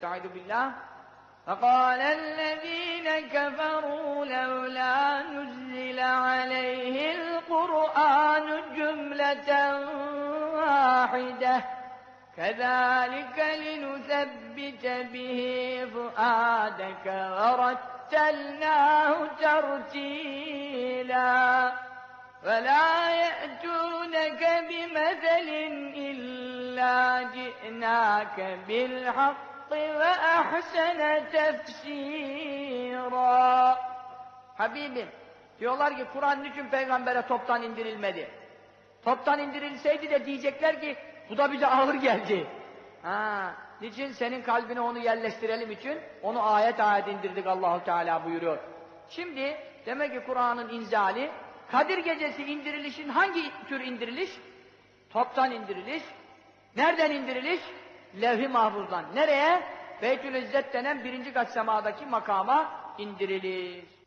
استعيذ بالله. فقال الذين كفروا لولا نزل عليه القرآن جملة واحدة. كذلك لنثبت به فؤادك ورتلناه ترتيلا. ولا يأتونك بمثل إلا جئناك بالحق. وأحسن تفسيرا Habibim, diyorlar ki Kur'an niçin peygambere toptan indirilmedi? Toptan indirilseydi de diyecekler ki bu da bize ağır geldi. Ha, niçin senin kalbine onu yerleştirelim için onu ayet ayet indirdik Allahu Teala buyuruyor. Şimdi demek ki Kur'an'ın inzali Kadir gecesi indirilişin hangi tür indiriliş? Toptan indiriliş. Nereden indiriliş? Levh-i mahfuzdan. Nereye? Beytül İzzet denen birinci kat semadaki makama indirilir.